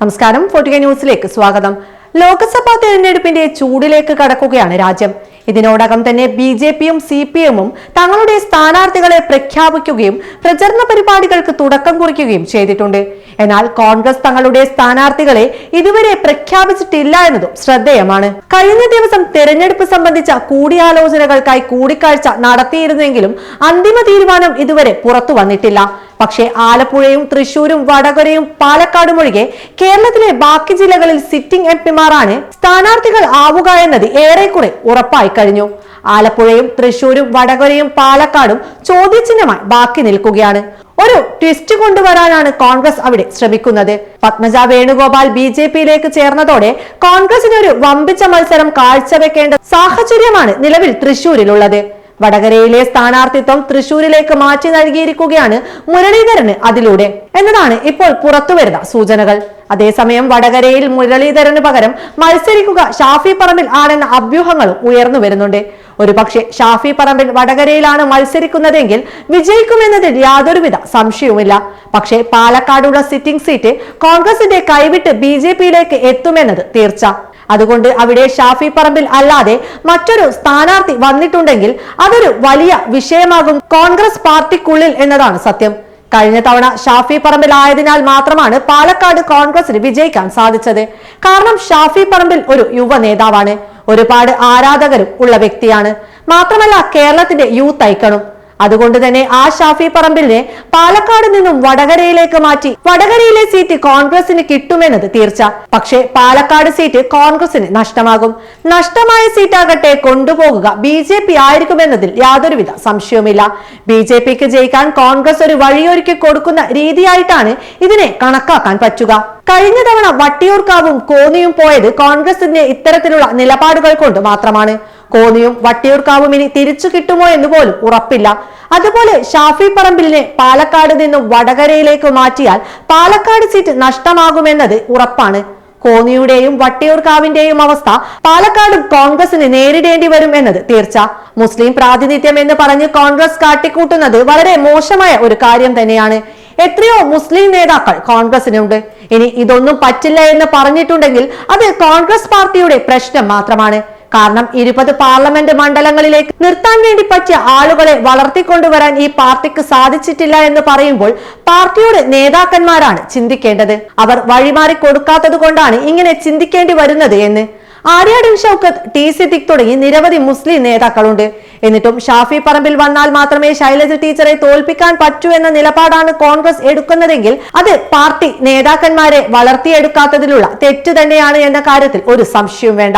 നമസ്കാരം. ഫോർട്ടിക ന്യൂസിലേക്ക് സ്വാഗതം. ലോക്സഭാ തെരഞ്ഞെടുപ്പിന്റെ ചൂടിലേക്ക് കടക്കുകയാണ് രാജ്യം. ഇതിനോടകം തന്നെ ബി ജെ പിയും സി പി എമ്മും തങ്ങളുടെ സ്ഥാനാർത്ഥികളെ പ്രഖ്യാപിക്കുകയും പ്രചരണ പരിപാടികൾക്ക് തുടക്കം കുറിക്കുകയും ചെയ്തിട്ടുണ്ട്. എന്നാൽ കോൺഗ്രസ് തങ്ങളുടെ സ്ഥാനാർത്ഥികളെ ഇതുവരെ പ്രഖ്യാപിച്ചിട്ടില്ല എന്നതും ശ്രദ്ധേയമാണ്. കഴിഞ്ഞ ദിവസം തെരഞ്ഞെടുപ്പ് സംബന്ധിച്ച കൂടിയാലോചനകൾക്കായി കൂടിക്കാഴ്ച നടത്തിയിരുന്നെങ്കിലും അന്തിമ തീരുമാനം ഇതുവരെ പുറത്തു വന്നിട്ടില്ല. പക്ഷേ ആലപ്പുഴയും തൃശൂരും വടകരയും പാലക്കാടും ഒഴികെ കേരളത്തിലെ ബാക്കി ജില്ലകളിൽ സിറ്റിംഗ് എം പിമാരാണ് സ്ഥാനാർത്ഥികൾ ആവുക എന്നത് ഏറെക്കുറെ ഉറപ്പായി കഴിഞ്ഞു. ആലപ്പുഴയും തൃശൂരും വടകരയും പാലക്കാടും ചോദ്യചിഹ്നമായി ബാക്കി നിൽക്കുകയാണ്. ഒരു ട്വിസ്റ്റ് കൊണ്ടുവരാനാണ് കോൺഗ്രസ് അവിടെ ശ്രമിക്കുന്നത്. പത്മജ വേണുഗോപാൽ ബി ജെ പിയിലേക്ക് ചേർന്നതോടെ കോൺഗ്രസിന് ഒരു വമ്പിച്ച മത്സരം കാഴ്ചവെക്കേണ്ട സാഹചര്യമാണ് നിലവിൽ തൃശൂരിലുള്ളത് വടകരയിലെ സ്ഥാനാർത്ഥിത്വം തൃശൂരിലേക്ക് മാറ്റി നൽകിയിരിക്കുകയാണ് മുരളീധരന് അതിലൂടെ എന്നതാണ് ഇപ്പോൾ പുറത്തുവരുന്ന സൂചനകൾ. അതേസമയം വടകരയിൽ മുരളീധരന് പകരം മത്സരിക്കുക ഷാഫി പറമ്പിൽ ആണെന്ന അഭ്യൂഹങ്ങളും ഉയർന്നു വരുന്നുണ്ട്. ഒരുപക്ഷെ ഷാഫി പറമ്പിൽ വടകരയിലാണ് മത്സരിക്കുന്നതെങ്കിൽ വിജയിക്കുമെന്നതിൽ യാതൊരുവിധ സംശയവുമില്ല. പക്ഷേ പാലക്കാടുള്ള സിറ്റിംഗ് സീറ്റ് കോൺഗ്രസിന്റെ കൈവിട്ട് ബി ജെ പിയിലേക്ക് എത്തുമെന്നത് തീർച്ച. അതുകൊണ്ട് അവിടെ ഷാഫി പറമ്പിൽ അല്ലാതെ മറ്റൊരു സ്ഥാനാർത്ഥി വന്നിട്ടുണ്ടെങ്കിൽ അതൊരു വലിയ വിഷയമാകും കോൺഗ്രസ് പാർട്ടിക്കുള്ളിൽ എന്നതാണ് സത്യം. കഴിഞ്ഞ തവണ ഷാഫി പറമ്പിൽ ആയതിനാൽ മാത്രമാണ് പാലക്കാട് കോൺഗ്രസിന് വിജയിക്കാൻ സാധിച്ചത്. കാരണം ഷാഫി പറമ്പിൽ ഒരു യുവ നേതാവാണ്. ഒരുപാട് ആരാധകരും ഉള്ള വ്യക്തിയാണ്. മാത്രമല്ല കേരളത്തിന്റെ യൂത്ത് ഐക്കണും. അതുകൊണ്ട് തന്നെ ആ ഷാഫി പറമ്പിലിനെ പാലക്കാട് നിന്നും വടകരയിലേക്ക് മാറ്റി വടകരയിലെ സീറ്റ് കോൺഗ്രസിന് കിട്ടുമെന്നത് തീർച്ച. പക്ഷേ പാലക്കാട് സീറ്റ് കോൺഗ്രസിന് നഷ്ടമാകും. നഷ്ടമായ സീറ്റാകട്ടെ കൊണ്ടുപോകുക ബി ജെ പി ആയിരിക്കുമെന്നതിൽ യാതൊരുവിധ സംശയവുമില്ല. ബി ജെ പിക്ക് ജയിക്കാൻ കോൺഗ്രസ് ഒരു വഴിയൊരുക്കി കൊടുക്കുന്ന രീതിയായിട്ടാണ് ഇതിനെ കണക്കാക്കാൻ പറ്റുക. കഴിഞ്ഞ തവണ വട്ടിയൂർക്കാവും കോന്നിയും പോയത് കോൺഗ്രസിന്റെ ഇത്തരത്തിലുള്ള നിലപാടുകൾ കൊണ്ട് മാത്രമാണ്. കോന്നിയും വട്ടിയൂർക്കാവും ഇനി തിരിച്ചു കിട്ടുമോ എന്ന് പോലും ഉറപ്പില്ല. അതുപോലെ ഷാഫി പറമ്പിലിനെ പാലക്കാട് നിന്നും വടകരയിലേക്ക് മാറ്റിയാൽ പാലക്കാട് സീറ്റ് നഷ്ടമാകുമെന്നത് ഉറപ്പാണ്. കോന്നിയുടെയും വട്ടിയൂർക്കാവിന്റെയും അവസ്ഥ പാലക്കാടും കോൺഗ്രസിന് നേരിടേണ്ടി വരും എന്നത് തീർച്ച. മുസ്ലിം പ്രാതിനിധ്യം എന്ന് പറഞ്ഞ് കോൺഗ്രസ് കാട്ടിക്കൂട്ടുന്നത് വളരെ മോശമായ ഒരു കാര്യം തന്നെയാണ്. എത്രയോ മുസ്ലിം നേതാക്കൾ കോൺഗ്രസിനുണ്ട്. ഇനി ഇതൊന്നും പറ്റില്ല എന്ന് പറഞ്ഞിട്ടുണ്ടെങ്കിൽ അത് കോൺഗ്രസ് പാർട്ടിയുടെ പ്രശ്നം മാത്രമാണ്. കാരണം ഇരുപത് പാർലമെന്റ് മണ്ഡലങ്ങളിലേക്ക് നിർത്താൻ വേണ്ടി പറ്റിയ ആളുകളെ വളർത്തിക്കൊണ്ടുവരാൻ ഈ പാർട്ടിക്ക് സാധിച്ചിട്ടില്ല എന്ന് പറയുമ്പോൾ പാർട്ടിയുടെ നേതാക്കന്മാരാണ് ചിന്തിക്കേണ്ടത്. അവർ വഴിമാറി കൊടുക്കാത്തത് കൊണ്ടാണ് ഇങ്ങനെ ചിന്തിക്കേണ്ടി വരുന്നത് എന്ന്. ആര്യാടൻ ഷൗക്കത്ത് ടി സിദ്ദിഖ് തുടങ്ങി നിരവധി മുസ്ലിം നേതാക്കളുണ്ട്. എന്നിട്ടും ഷാഫി പറമ്പിൽ വന്നാൽ മാത്രമേ ശൈലജ ടീച്ചറെ തോൽപ്പിക്കാൻ പറ്റൂ എന്ന നിലപാടാണ് കോൺഗ്രസ് എടുക്കുന്നതെങ്കിൽ അത് പാർട്ടി നേതാക്കന്മാരെ വളർത്തിയെടുക്കാത്തതിലുള്ള തെറ്റ് തന്നെയാണ് എന്ന കാര്യത്തിൽ ഒരു സംശയവും വേണ്ട.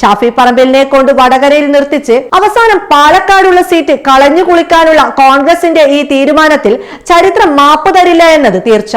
ഷാഫി പറമ്പിലിനെ കൊണ്ട് വടകരയിൽ നിർത്തിച്ച് അവസാനം പാലക്കാടുള്ള സീറ്റ് കളഞ്ഞു കുളിക്കാനുള്ള കോൺഗ്രസിന്റെ ഈ തീരുമാനത്തിൽ ചരിത്രം മാപ്പ് തരില്ല എന്നത് തീർച്ച.